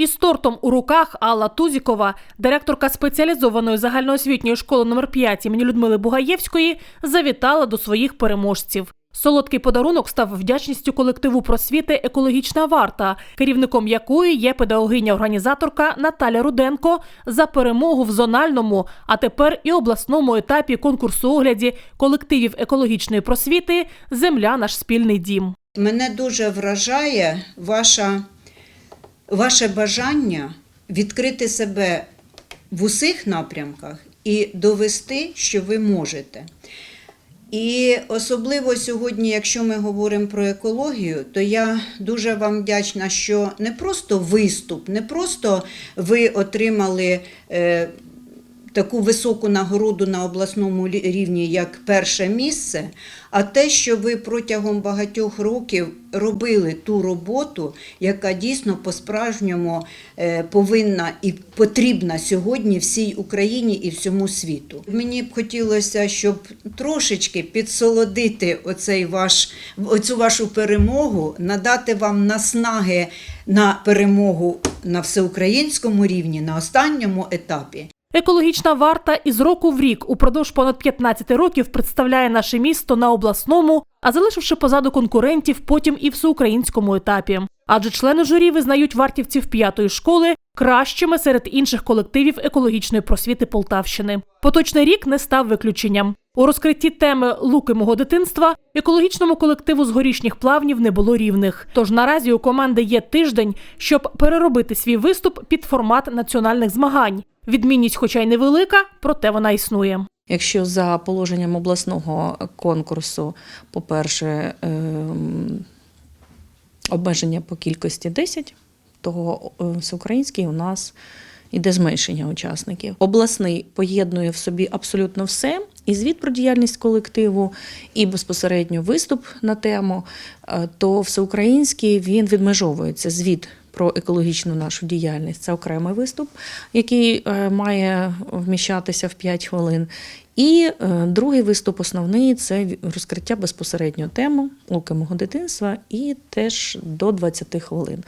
Із тортом у руках Алла Тузікова, директорка спеціалізованої загальноосвітньої школи номер 5 імені Людмили Бугаєвської, завітала до своїх переможців. Солодкий подарунок став вдячністю колективу просвіти Екологічна варта, керівником якої є педагогиня-організаторка Наталя Руденко за перемогу в зональному, а тепер і обласному етапі конкурсу огляді колективів екологічної просвіти Земля наш спільний дім. Мене дуже вражає ваша, ваше бажання відкрити себе в усіх напрямках і довести, що ви можете. І особливо сьогодні, якщо ми говоримо про екологію, то я дуже вам вдячна, що не просто виступ, не просто ви отримали е, таку високу нагороду на обласному рівні, як перше місце, а те, що ви протягом багатьох років робили ту роботу, яка дійсно по-справжньому е, повинна і потрібна сьогодні всій Україні і всьому світу. Мені б хотілося, щоб трошечки підсолодити оцей ваш, оцю вашу перемогу, надати вам наснаги на перемогу на всеукраїнському рівні, на останньому етапі. Екологічна варта із року в рік упродовж понад 15 років представляє наше місто на обласному, а залишивши позаду конкурентів потім і всеукраїнському етапі. Адже члени журі визнають вартівців п'ятої школи кращими серед інших колективів екологічної просвіти Полтавщини. Поточний рік не став виключенням. У розкритті теми Луки мого дитинства екологічному колективу з горішніх плавнів не було рівних. Тож наразі у команди є тиждень, щоб переробити свій виступ під формат національних змагань. Відмінність, хоча й невелика, проте вона існує. Якщо за положенням обласного конкурсу, по-перше, ем, обмеження по кількості 10, то е, всеукраїнський у нас іде зменшення учасників. Обласний поєднує в собі абсолютно все. І звіт про діяльність колективу, і безпосередньо виступ на тему, Е, то всеукраїнський він відмежовується. Звіт про екологічну нашу діяльність це окремий виступ, який е, має вміщатися в 5 хвилин. І е, другий виступ основний це розкриття безпосередньо теми луки мого дитинства, і теж до 20 хвилин.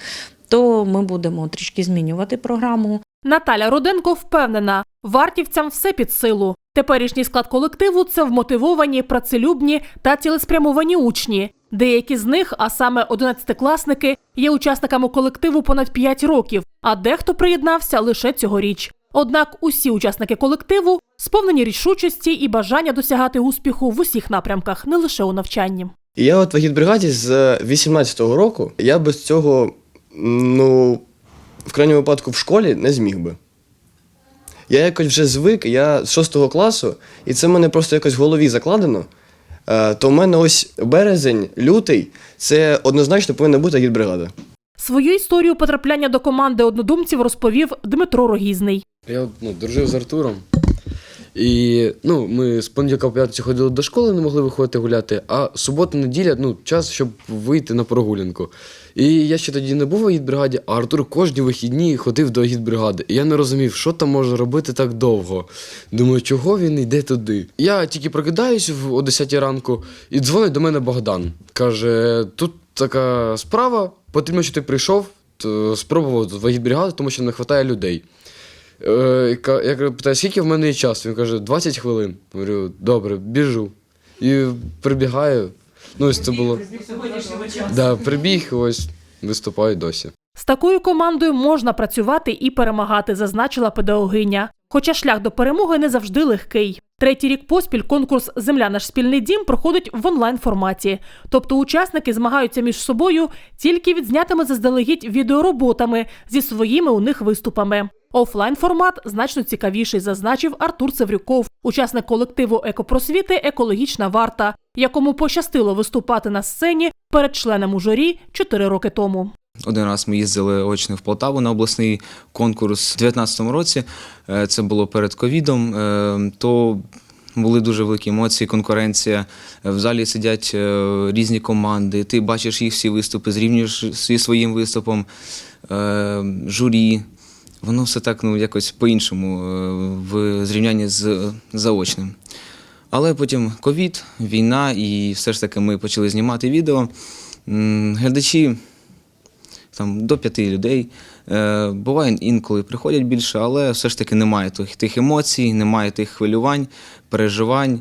То ми будемо трішки змінювати програму. Наталя Руденко впевнена, вартівцям все під силу. Теперішній склад колективу це вмотивовані, працелюбні та цілеспрямовані учні. Деякі з них, а саме одинадцятикласники, є учасниками колективу понад 5 років, а дехто приєднався лише цьогоріч. Однак усі учасники колективу сповнені рішучості і бажання досягати успіху в усіх напрямках, не лише у навчанні. Я от в агітбригаді з 18-го року я без цього, ну, в крайньому випадку в школі не зміг би. Я якось вже звик, я з 6 класу, і це мене просто якось в голові закладено. Е, То в мене ось березень, лютий це однозначно повинна бути гідбригада. Свою історію потрапляння до команди однодумців розповів Дмитро Рогізний. Я ну, дружив з Артуром. І ну, ми з понеділка по п'ятницю ходили до школи, не могли виходити гуляти, а субота, неділя ну, час, щоб вийти на прогулянку. І я ще тоді не був в агітбригаді, а Артур кожні вихідні ходив до агітбригади. І я не розумів, що там можна робити так довго. Думаю, чого він йде туди. Я тільки прокидаюсь о 10 ранку і дзвонить до мене Богдан. Каже: тут така справа, потрібно, що ти прийшов, спробував в агітбригаду, тому що не вистачає людей. Е, Я кажу, питаю, скільки в мене є часу? Він каже, 20 хвилин. Говорю, добре, біжу. І прибігаю. Ну, ось це було. Да, прибіг, ось виступаю досі. З такою командою можна працювати і перемагати, зазначила педагогиня. Хоча шлях до перемоги не завжди легкий. Третій рік поспіль конкурс Земля наш спільний дім проходить в онлайн форматі. Тобто учасники змагаються між собою тільки відзнятими заздалегідь відеороботами зі своїми у них виступами. Офлайн формат значно цікавіший, зазначив Артур Цеврюков, учасник колективу екопросвіти Екологічна варта, якому пощастило виступати на сцені перед членом у журі 4 роки тому. Один раз ми їздили очно в Полтаву на обласний конкурс у 2019 році. Е, Це було перед ковідом. Е, То були дуже великі емоції, конкуренція. В залі сидять е, різні команди. Ти бачиш їх всі виступи, зрівнюєш зі своїм виступом, журі. Воно все так ну, якось по-іншому в зрівнянні з заочним. Але потім ковід, війна, і все ж таки ми почали знімати відео. Глядачі там до п'яти людей. Е, Буває, інколи приходять більше, але все ж таки немає тих, тих емоцій, немає тих хвилювань, переживань.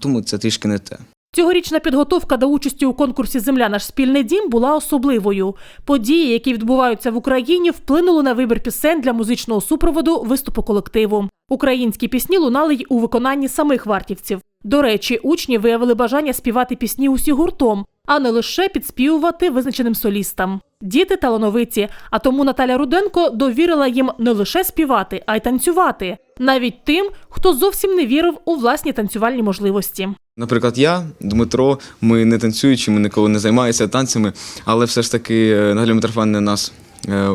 Тому це трішки не те. Цьогорічна підготовка до участі у конкурсі Земля наш спільний дім була особливою. Події, які відбуваються в Україні, вплинули на вибір пісень для музичного супроводу виступу колективу. Українські пісні лунали й у виконанні самих вартівців. До речі, учні виявили бажання співати пісні усі гуртом, а не лише підспівувати визначеним солістам. Діти талановиті, а тому Наталя Руденко довірила їм не лише співати, а й танцювати, навіть тим, хто зовсім не вірив у власні танцювальні можливості. Наприклад, я, Дмитро, ми не танцюючі, ми ніколи не займаємося танцями, але все ж таки е, Наталя Митрофанівна нас е,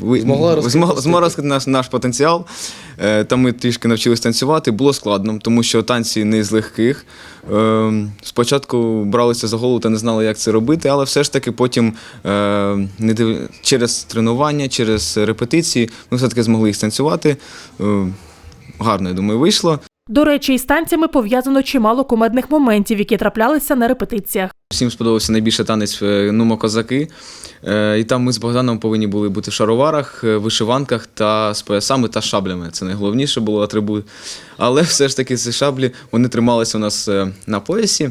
ви- Змогла розкрити змогла, розкрити наш, наш потенціал. Е, Там ми трішки навчились танцювати. Було складно, тому що танці не з легких. Е, Спочатку бралися за голову та не знали, як це робити, але все ж таки потім е, не див... через тренування, через репетиції ми все-таки змогли їх станцювати. Е, Гарно, я думаю, вийшло. До речі, із танцями пов'язано чимало кумедних моментів, які траплялися на репетиціях. Всім сподобався найбільше танець е, Нумо козаки. Е, І там ми з Богданом повинні були бути в шароварах, е, вишиванках та з поясами та шаблями. Це найголовніше було атрибут. Але все ж таки ці шаблі вони трималися у нас на поясі.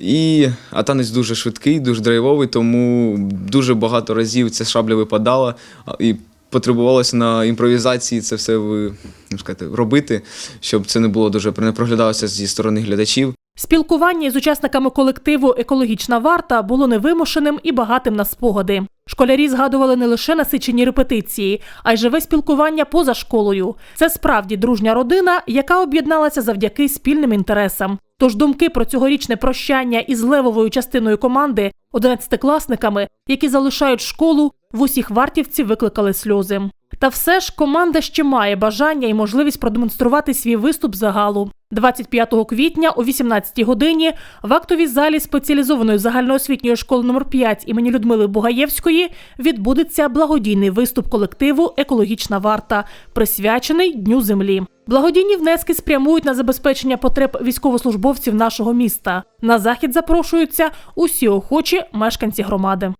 І, а танець дуже швидкий, дуже драйвовий, тому дуже багато разів ця шабля випадала і потребувалося на імпровізації це все ну, сказати, робити, щоб це не було дуже не проглядалося зі сторони глядачів. Спілкування із учасниками колективу Екологічна варта було невимушеним і багатим на спогади. Школярі згадували не лише насичені репетиції, а й живе спілкування поза школою. Це справді дружня родина, яка об'єдналася завдяки спільним інтересам. Тож думки про цьогорічне прощання із левовою частиною команди, одинадцятикласниками, які залишають школу, в усіх вартівців викликали сльози. Та все ж команда ще має бажання і можливість продемонструвати свій виступ загалу. 25 квітня о 18 годині в актовій залі спеціалізованої загальноосвітньої школи номер 5 імені Людмили Бугаєвської відбудеться благодійний виступ колективу Екологічна варта, присвячений Дню землі. Благодійні внески спрямують на забезпечення потреб військовослужбовців нашого міста. На захід запрошуються усі охочі мешканці громади.